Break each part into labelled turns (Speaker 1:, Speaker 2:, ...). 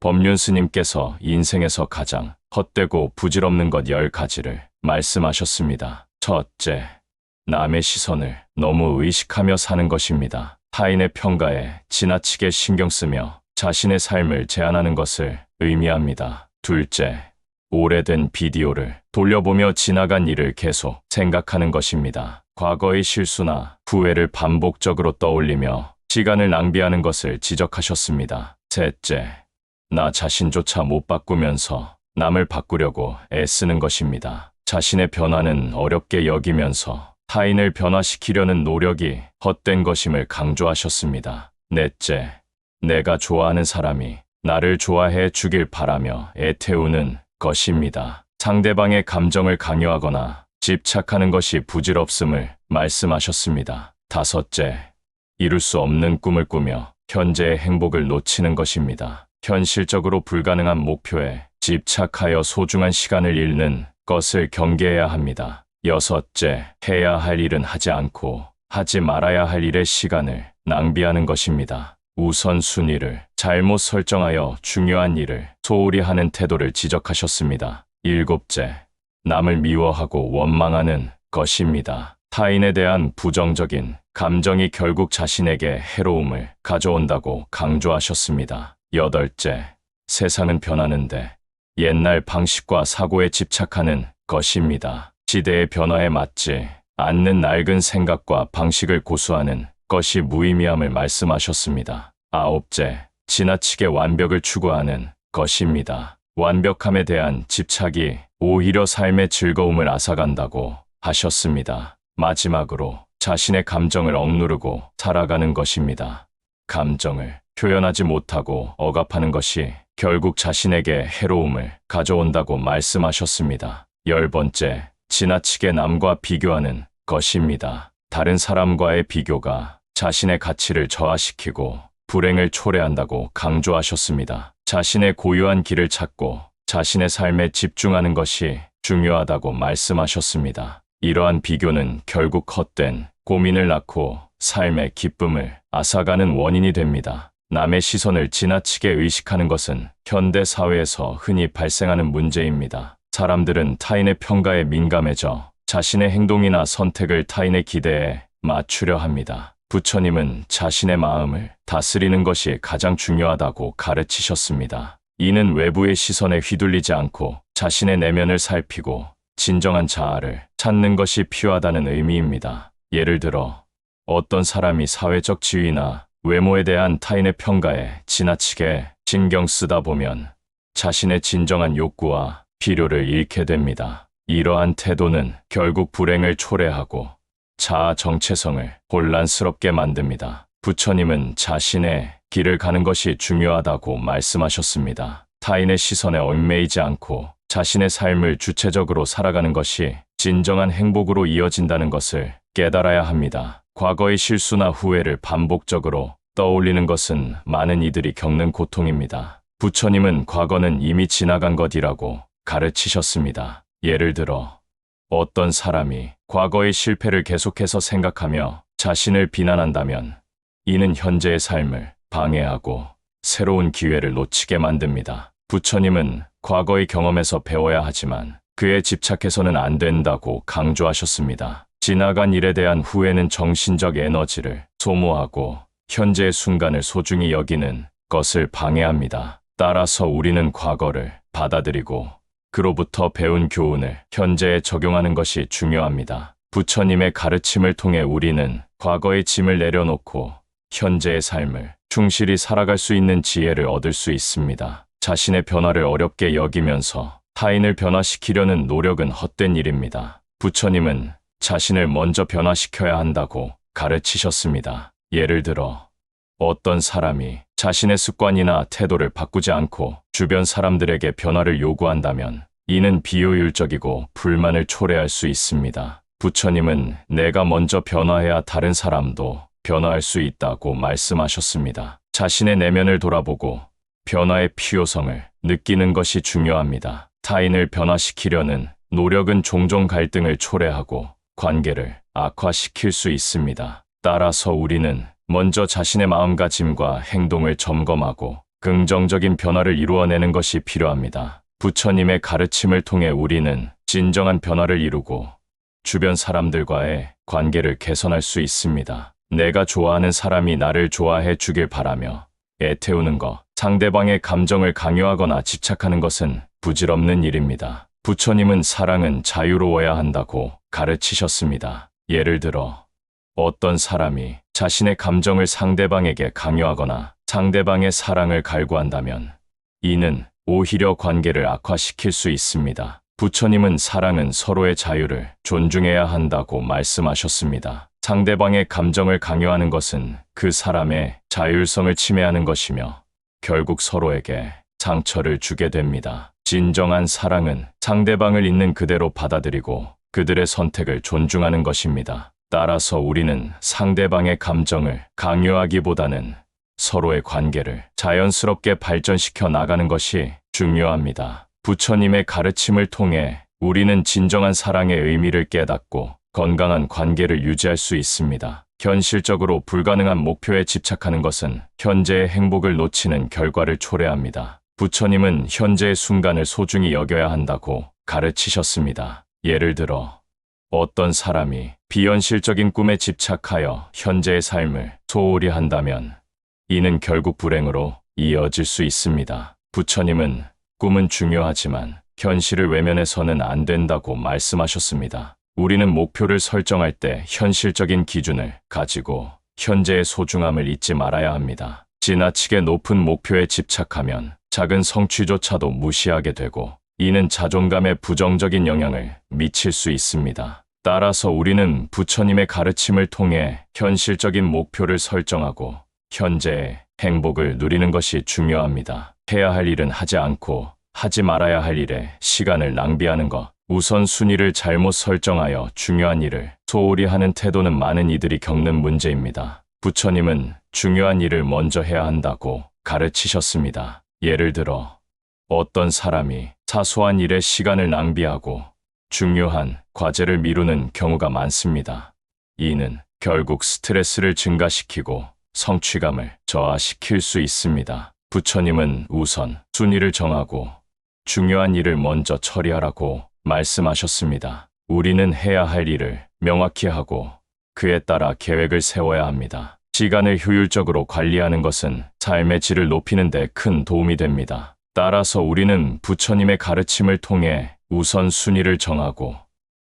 Speaker 1: 법륜 스님께서 인생에서 가장 헛되고 부질없는 것 열 가지를 말씀하셨습니다. 첫째, 남의 시선을 너무 의식하며 사는 것입니다. 타인의 평가에 지나치게 신경 쓰며 자신의 삶을 제한하는 것을 의미합니다. 둘째, 오래된 비디오를 돌려보며 지나간 일을 계속 생각하는 것입니다. 과거의 실수나 후회를 반복적으로 떠올리며 시간을 낭비하는 것을 지적하셨습니다. 셋째, 나 자신조차 못 바꾸면서 남을 바꾸려고 애쓰는 것입니다. 자신의 변화는 어렵게 여기면서 타인을 변화시키려는 노력이 헛된 것임을 강조하셨습니다. 넷째, 내가 좋아하는 사람이 나를 좋아해 주길 바라며 애태우는 것입니다. 상대방의 감정을 강요하거나 집착하는 것이 부질없음을 말씀하셨습니다. 다섯째, 이룰 수 없는 꿈을 꾸며 현재의 행복을 놓치는 것입니다. 현실적으로 불가능한 목표에 집착하여 소중한 시간을 잃는 것을 경계해야 합니다. 여섯째, 해야 할 일은 하지 않고 하지 말아야 할 일의 시간을 낭비하는 것입니다. 우선순위를 잘못 설정하여 중요한 일을 소홀히 하는 태도를 지적하셨습니다. 일곱째, 남을 미워하고 원망하는 것입니다. 타인에 대한 부정적인 감정이 결국 자신에게 해로움을 가져온다고 강조하셨습니다. 여덟째, 세상은 변하는데 옛날 방식과 사고에 집착하는 것입니다. 시대의 변화에 맞지 않는 낡은 생각과 방식을 고수하는 것이 무의미함을 말씀하셨습니다. 아홉째, 지나치게 완벽을 추구하는 것입니다. 완벽함에 대한 집착이 오히려 삶의 즐거움을 앗아간다고 하셨습니다. 마지막으로 자신의 감정을 억누르고 살아가는 것입니다. 감정을 표현하지 못하고 억압하는 것이 결국 자신에게 해로움을 가져온다고 말씀하셨습니다. 열 번째, 지나치게 남과 비교하는 것입니다. 다른 사람과의 비교가 자신의 가치를 저하시키고 불행을 초래한다고 강조하셨습니다. 자신의 고유한 길을 찾고 자신의 삶에 집중하는 것이 중요하다고 말씀하셨습니다. 이러한 비교는 결국 헛된 고민을 낳고 삶의 기쁨을 앗아가는 원인이 됩니다. 남의 시선을 지나치게 의식하는 것은 현대 사회에서 흔히 발생하는 문제입니다. 사람들은 타인의 평가에 민감해져 자신의 행동이나 선택을 타인의 기대에 맞추려 합니다. 부처님은 자신의 마음을 다스리는 것이 가장 중요하다고 가르치셨습니다. 이는 외부의 시선에 휘둘리지 않고 자신의 내면을 살피고 진정한 자아를 찾는 것이 필요하다는 의미입니다. 예를 들어 어떤 사람이 사회적 지위나 외모에 대한 타인의 평가에 지나치게 신경 쓰다 보면 자신의 진정한 욕구와 필요를 잃게 됩니다. 이러한 태도는 결국 불행을 초래하고 자아 정체성을 혼란스럽게 만듭니다. 부처님은 자신의 길을 가는 것이 중요하다고 말씀하셨습니다. 타인의 시선에 얽매이지 않고 자신의 삶을 주체적으로 살아가는 것이 진정한 행복으로 이어진다는 것을 깨달아야 합니다. 과거의 실수나 후회를 반복적으로 떠올리는 것은 많은 이들이 겪는 고통입니다. 부처님은 과거는 이미 지나간 것이라고 가르치셨습니다. 예를 들어 어떤 사람이 과거의 실패를 계속해서 생각하며 자신을 비난한다면 이는 현재의 삶을 방해하고 새로운 기회를 놓치게 만듭니다. 부처님은 과거의 경험에서 배워야 하지만 그에 집착해서는 안 된다고 강조하셨습니다. 지나간 일에 대한 후회는 정신적 에너지를 소모하고 현재의 순간을 소중히 여기는 것을 방해합니다. 따라서 우리는 과거를 받아들이고 그로부터 배운 교훈을 현재에 적용하는 것이 중요합니다. 부처님의 가르침을 통해 우리는 과거의 짐을 내려놓고 현재의 삶을 충실히 살아갈 수 있는 지혜를 얻을 수 있습니다. 자신의 변화를 어렵게 여기면서 타인을 변화시키려는 노력은 헛된 일입니다. 부처님은 자신을 먼저 변화시켜야 한다고 가르치셨습니다. 예를 들어 어떤 사람이 자신의 습관이나 태도를 바꾸지 않고 주변 사람들에게 변화를 요구한다면 이는 비효율적이고 불만을 초래할 수 있습니다. 부처님은 내가 먼저 변화해야 다른 사람도 변화할 수 있다고 말씀하셨습니다. 자신의 내면을 돌아보고 변화의 필요성을 느끼는 것이 중요합니다. 타인을 변화시키려는 노력은 종종 갈등을 초래하고 관계를 악화시킬 수 있습니다. 따라서 우리는 먼저 자신의 마음가짐과 행동을 점검하고 긍정적인 변화를 이루어내는 것이 필요합니다. 부처님의 가르침을 통해 우리는 진정한 변화를 이루고 주변 사람들과의 관계를 개선할 수 있습니다. 내가 좋아하는 사람이 나를 좋아해 주길 바라며 애태우는 것, 상대방의 감정을 강요하거나 집착하는 것은 부질없는 일입니다. 부처님은 사랑은 자유로워야 한다고 가르치셨습니다. 예를 들어, 어떤 사람이 자신의 감정을 상대방에게 강요하거나 상대방의 사랑을 갈구한다면 이는 오히려 관계를 악화시킬 수 있습니다. 부처님은 사랑은 서로의 자유를 존중해야 한다고 말씀하셨습니다. 상대방의 감정을 강요하는 것은 그 사람의 자율성을 침해하는 것이며 결국 서로에게 상처를 주게 됩니다. 진정한 사랑은 상대방을 있는 그대로 받아들이고 그들의 선택을 존중하는 것입니다. 따라서 우리는 상대방의 감정을 강요하기보다는 서로의 관계를 자연스럽게 발전시켜 나가는 것이 중요합니다. 부처님의 가르침을 통해 우리는 진정한 사랑의 의미를 깨닫고 건강한 관계를 유지할 수 있습니다. 현실적으로 불가능한 목표에 집착하는 것은 현재의 행복을 놓치는 결과를 초래합니다. 부처님은 현재의 순간을 소중히 여겨야 한다고 가르치셨습니다. 예를 들어, 어떤 사람이 비현실적인 꿈에 집착하여 현재의 삶을 소홀히 한다면 이는 결국 불행으로 이어질 수 있습니다. 부처님은 꿈은 중요하지만 현실을 외면해서는 안 된다고 말씀하셨습니다. 우리는 목표를 설정할 때 현실적인 기준을 가지고 현재의 소중함을 잊지 말아야 합니다. 지나치게 높은 목표에 집착하면 작은 성취조차도 무시하게 되고 이는 자존감에 부정적인 영향을 미칠 수 있습니다. 따라서 우리는 부처님의 가르침을 통해 현실적인 목표를 설정하고 현재의 행복을 누리는 것이 중요합니다. 해야 할 일은 하지 않고 하지 말아야 할 일에 시간을 낭비하는 것. 우선 순위를 잘못 설정하여 중요한 일을 소홀히 하는 태도는 많은 이들이 겪는 문제입니다. 부처님은 중요한 일을 먼저 해야 한다고 가르치셨습니다. 예를 들어, 어떤 사람이 사소한 일에 시간을 낭비하고 중요한 과제를 미루는 경우가 많습니다. 이는 결국 스트레스를 증가시키고 성취감을 저하시킬 수 있습니다. 부처님은 우선 순위를 정하고 중요한 일을 먼저 처리하라고 말씀하셨습니다. 우리는 해야 할 일을 명확히 하고 그에 따라 계획을 세워야 합니다. 시간을 효율적으로 관리하는 것은 삶의 질을 높이는 데 큰 도움이 됩니다. 따라서 우리는 부처님의 가르침을 통해 우선 순위를 정하고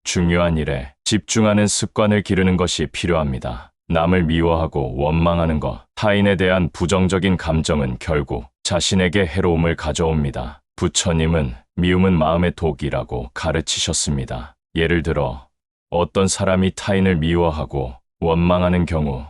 Speaker 1: 중요한 일에 집중하는 습관을 기르는 것이 필요합니다. 남을 미워하고 원망하는 것, 타인에 대한 부정적인 감정은 결국 자신에게 해로움을 가져옵니다. 부처님은 미움은 마음의 독이라고 가르치셨습니다. 예를 들어 어떤 사람이 타인을 미워하고 원망하는 경우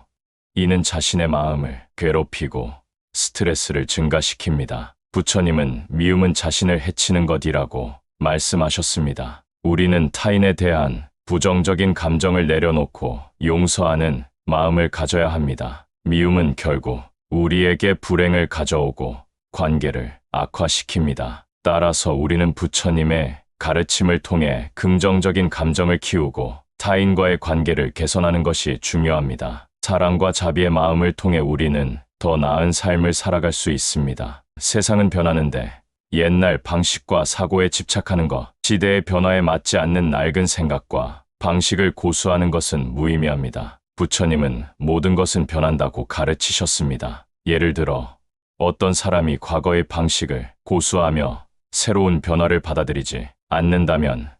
Speaker 1: 이는 자신의 마음을 괴롭히고 스트레스를 증가시킵니다. 부처님은 미움은 자신을 해치는 것이라고 말씀하셨습니다. 우리는 타인에 대한 부정적인 감정을 내려놓고 용서하는 마음을 가져야 합니다. 미움은 결국 우리에게 불행을 가져오고 관계를 악화시킵니다. 따라서 우리는 부처님의 가르침을 통해 긍정적인 감정을 키우고 타인과의 관계를 개선하는 것이 중요합니다. 사랑과 자비의 마음을 통해 우리는 더 나은 삶을 살아갈 수 있습니다. 세상은 변하는데 옛날 방식과 사고에 집착하는 것, 시대의 변화에 맞지 않는 낡은 생각과 방식을 고수하는 것은 무의미합니다. 부처님은 모든 것은 변한다고 가르치셨습니다. 예를 들어 어떤 사람이 과거의 방식을 고수하며 새로운 변화를 받아들이지 않는다면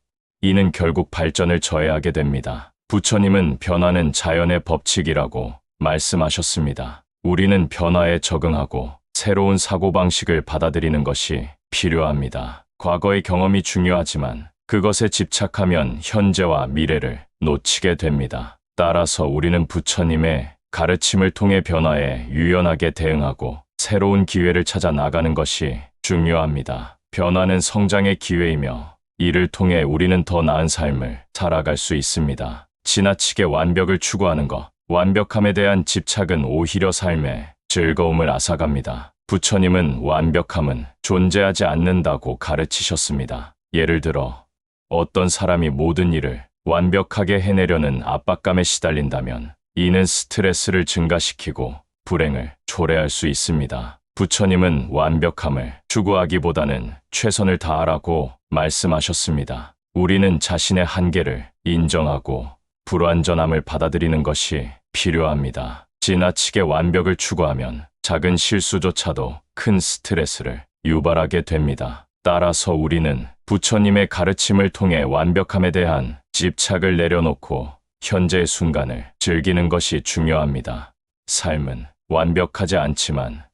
Speaker 1: 이는 결국 발전을 저해하게 됩니다. 부처님은 변화는 자연의 법칙이라고 말씀하셨습니다. 우리는 변화에 적응하고 새로운 사고방식을 받아들이는 것이 필요합니다. 과거의 경험이 중요하지만 그것에 집착하면 현재와 미래를 놓치게 됩니다. 따라서 우리는 부처님의 가르침을 통해 변화에 유연하게 대응하고 새로운 기회를 찾아 나가는 것이 중요합니다. 변화는 성장의 기회이며 이를 통해 우리는 더 나은 삶을 살아갈 수 있습니다. 지나치게 완벽을 추구하는 것, 완벽함에 대한 집착은 오히려 삶에 즐거움을 앗아갑니다. 부처님은 완벽함은 존재하지 않는다고 가르치셨습니다. 예를 들어 어떤 사람이 모든 일을 완벽하게 해내려는 압박감에 시달린다면 이는 스트레스를 증가시키고 불행을 초래할 수 있습니다. 부처님은 완벽함을 추구하기보다는 최선을 다하라고 말씀하셨습니다. 우리는 자신의 한계를 인정하고 불완전함을 받아들이는 것이 필요합니다. 지나치게 완벽을 추구하면 작은 실수조차도 큰 스트레스를 유발하게 됩니다. 따라서 우리는 부처님의 가르침을 통해 완벽함에 대한 집착을 내려놓고 현재의 순간을 즐기는 것이 중요합니다. 삶은 완벽하지 않지만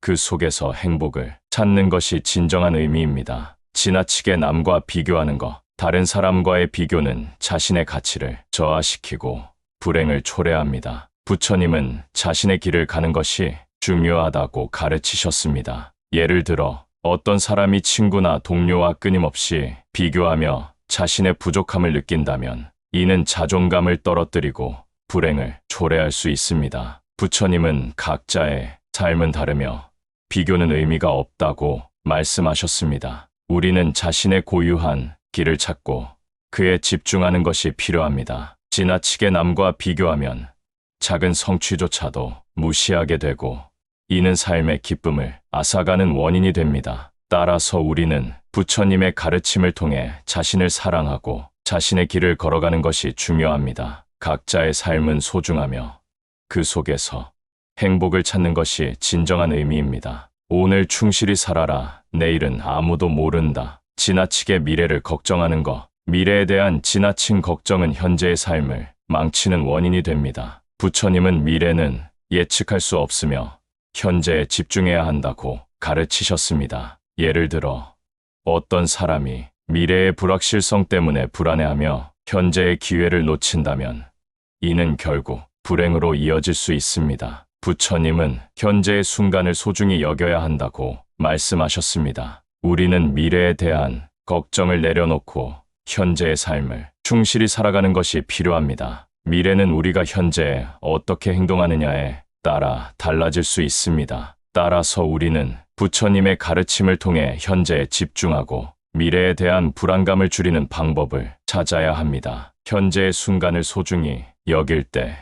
Speaker 1: 그 속에서 행복을 찾는 것이 진정한 의미입니다. 지나치게 남과 비교하는 것, 다른 사람과의 비교는 자신의 가치를 저하시키고 불행을 초래합니다. 부처님은 자신의 길을 가는 것이 중요하다고 가르치셨습니다. 예를 들어 어떤 사람이 친구나 동료와 끊임없이 비교하며 자신의 부족함을 느낀다면 이는 자존감을 떨어뜨리고 불행을 초래할 수 있습니다. 부처님은 각자의 삶은 다르며 비교는 의미가 없다고 말씀하셨습니다. 우리는 자신의 고유한 길을 찾고 그에 집중하는 것이 필요합니다. 지나치게 남과 비교하면 작은 성취조차도 무시하게 되고 이는 삶의 기쁨을 앗아가는 원인이 됩니다. 따라서 우리는 부처님의 가르침을 통해 자신을 사랑하고 자신의 길을 걸어가는 것이 중요합니다. 각자의 삶은 소중하며 그 속에서 행복을 찾는 것이 진정한 의미입니다. 오늘 충실히 살아라. 내일은 아무도 모른다. 지나치게 미래를 걱정하는 것. 미래에 대한 지나친 걱정은 현재의 삶을 망치는 원인이 됩니다. 부처님은 미래는 예측할 수 없으며 현재에 집중해야 한다고 가르치셨습니다. 예를 들어 어떤 사람이 미래의 불확실성 때문에 불안해하며 현재의 기회를 놓친다면 이는 결국 불행으로 이어질 수 있습니다. 부처님은 현재의 순간을 소중히 여겨야 한다고 말씀하셨습니다. 우리는 미래에 대한 걱정을 내려놓고 현재의 삶을 충실히 살아가는 것이 필요합니다. 미래는 우리가 현재 어떻게 행동하느냐에 따라 달라질 수 있습니다. 따라서 우리는 부처님의 가르침을 통해 현재에 집중하고 미래에 대한 불안감을 줄이는 방법을 찾아야 합니다. 현재의 순간을 소중히 여길 때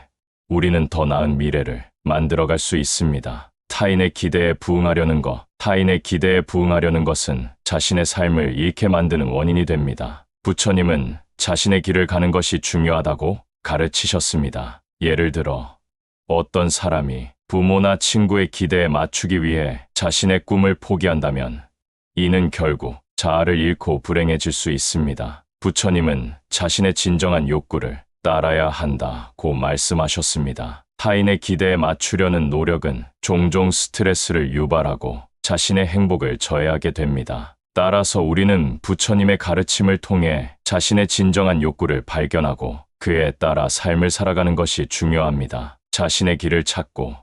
Speaker 1: 우리는 더 나은 미래를 만들어갈 수 있습니다. 타인의 기대에 부응하려는 것, 타인의 기대에 부응하려는 것은 자신의 삶을 잃게 만드는 원인이 됩니다. 부처님은 자신의 길을 가는 것이 중요하다고 가르치셨습니다. 예를 들어, 어떤 사람이 부모나 친구의 기대에 맞추기 위해 자신의 꿈을 포기한다면 이는 결국 자아를 잃고 불행해질 수 있습니다. 부처님은 자신의 진정한 욕구를 따라야 한다고 말씀하셨습니다. 타인의 기대에 맞추려는 노력은 종종 스트레스를 유발하고 자신의 행복을 저해하게 됩니다. 따라서 우리는 부처님의 가르침을 통해 자신의 진정한 욕구를 발견하고 그에 따라 삶을 살아가는 것이 중요합니다. 자신의 길을 찾고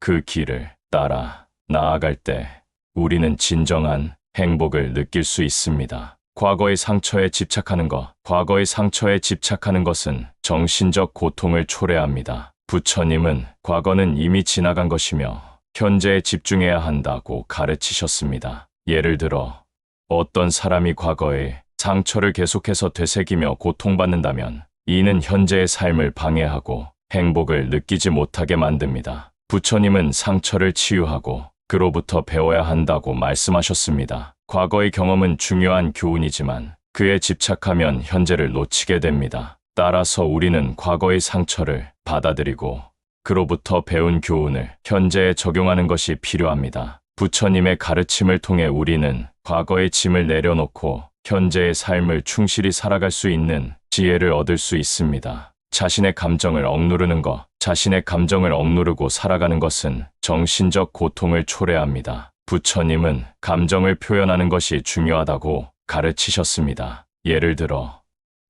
Speaker 1: 그 길을 따라 나아갈 때 우리는 진정한 행복을 느낄 수 있습니다. 과거의 상처에 집착하는 것, 과거의 상처에 집착하는 것은 정신적 고통을 초래합니다. 부처님은 과거는 이미 지나간 것이며 현재에 집중해야 한다고 가르치셨습니다. 예를 들어 어떤 사람이 과거의 상처를 계속해서 되새기며 고통받는다면 이는 현재의 삶을 방해하고 행복을 느끼지 못하게 만듭니다. 부처님은 상처를 치유하고 그로부터 배워야 한다고 말씀하셨습니다. 과거의 경험은 중요한 교훈이지만 그에 집착하면 현재를 놓치게 됩니다. 따라서 우리는 과거의 상처를 받아들이고 그로부터 배운 교훈을 현재에 적용하는 것이 필요합니다. 부처님의 가르침을 통해 우리는 과거의 짐을 내려놓고 현재의 삶을 충실히 살아갈 수 있는 지혜를 얻을 수 있습니다. 자신의 감정을 억누르는 것, 자신의 감정을 억누르고 살아가는 것은 정신적 고통을 초래합니다. 부처님은 감정을 표현하는 것이 중요하다고 가르치셨습니다. 예를 들어,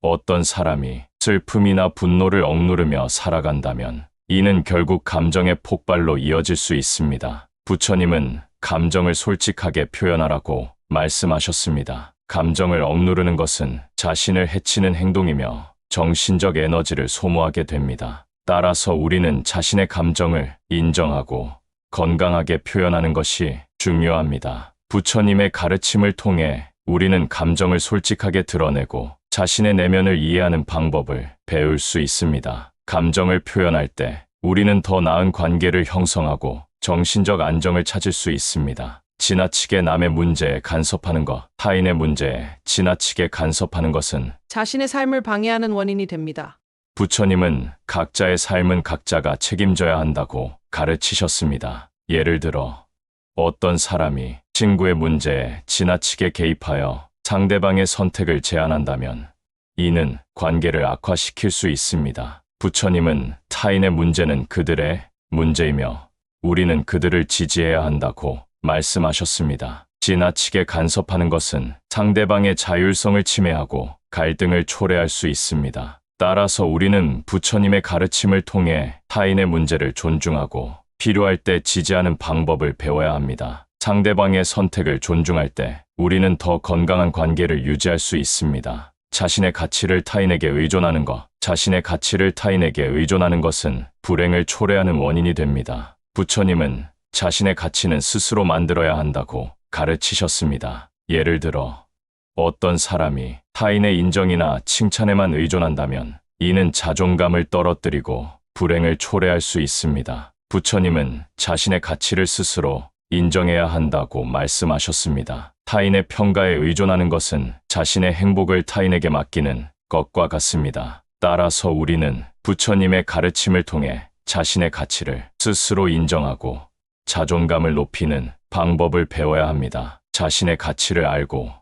Speaker 1: 어떤 사람이 슬픔이나 분노를 억누르며 살아간다면 이는 결국 감정의 폭발로 이어질 수 있습니다. 부처님은 감정을 솔직하게 표현하라고 말씀하셨습니다. 감정을 억누르는 것은 자신을 해치는 행동이며 정신적 에너지를 소모하게 됩니다. 따라서 우리는 자신의 감정을 인정하고 건강하게 표현하는 것이 중요합니다. 부처님의 가르침을 통해 우리는 감정을 솔직하게 드러내고 자신의 내면을 이해하는 방법을 배울 수 있습니다. 감정을 표현할 때 우리는 더 나은 관계를 형성하고 정신적 안정을 찾을 수 있습니다. 지나치게 남의 문제에 간섭하는 것, 타인의 문제에 지나치게 간섭하는 것은
Speaker 2: 자신의 삶을 방해하는 원인이 됩니다.
Speaker 1: 부처님은 각자의 삶은 각자가 책임져야 한다고 가르치셨습니다. 예를 들어, 어떤 사람이 친구의 문제에 지나치게 개입하여 상대방의 선택을 제한한다면 이는 관계를 악화시킬 수 있습니다. 부처님은 타인의 문제는 그들의 문제이며 우리는 그들을 지지해야 한다고 말씀하셨습니다. 지나치게 간섭하는 것은 상대방의 자율성을 침해하고 갈등을 초래할 수 있습니다. 따라서 우리는 부처님의 가르침을 통해 타인의 문제를 존중하고 필요할 때 지지하는 방법을 배워야 합니다. 상대방의 선택을 존중할 때 우리는 더 건강한 관계를 유지할 수 있습니다. 자신의 가치를 타인에게 의존하는 것, 자신의 가치를 타인에게 의존하는 것은 불행을 초래하는 원인이 됩니다. 부처님은 자신의 가치는 스스로 만들어야 한다고 가르치셨습니다. 예를 들어, 어떤 사람이 타인의 인정이나 칭찬에만 의존한다면 이는 자존감을 떨어뜨리고 불행을 초래할 수 있습니다. 부처님은 자신의 가치를 스스로 인정해야 한다고 말씀하셨습니다. 타인의 평가에 의존하는 것은 자신의 행복을 타인에게 맡기는 것과 같습니다. 따라서 우리는 부처님의 가르침을 통해 자신의 가치를 스스로 인정하고 자존감을 높이는 방법을 배워야 합니다. 자신의 가치를 알고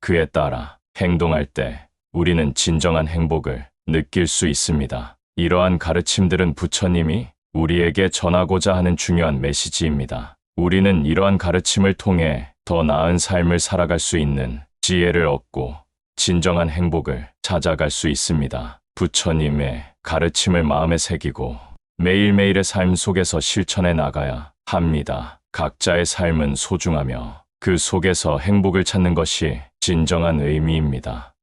Speaker 1: 그에 따라 행동할 때 우리는 진정한 행복을 느낄 수 있습니다. 이러한 가르침들은 부처님이 우리에게 전하고자 하는 중요한 메시지입니다. 우리는 이러한 가르침을 통해 더 나은 삶을 살아갈 수 있는 지혜를 얻고 진정한 행복을 찾아갈 수 있습니다. 부처님의 가르침을 마음에 새기고 매일매일의 삶 속에서 실천해 나가야 합니다. 각자의 삶은 소중하며 그 속에서 행복을 찾는 것이 진정한 의미입니다.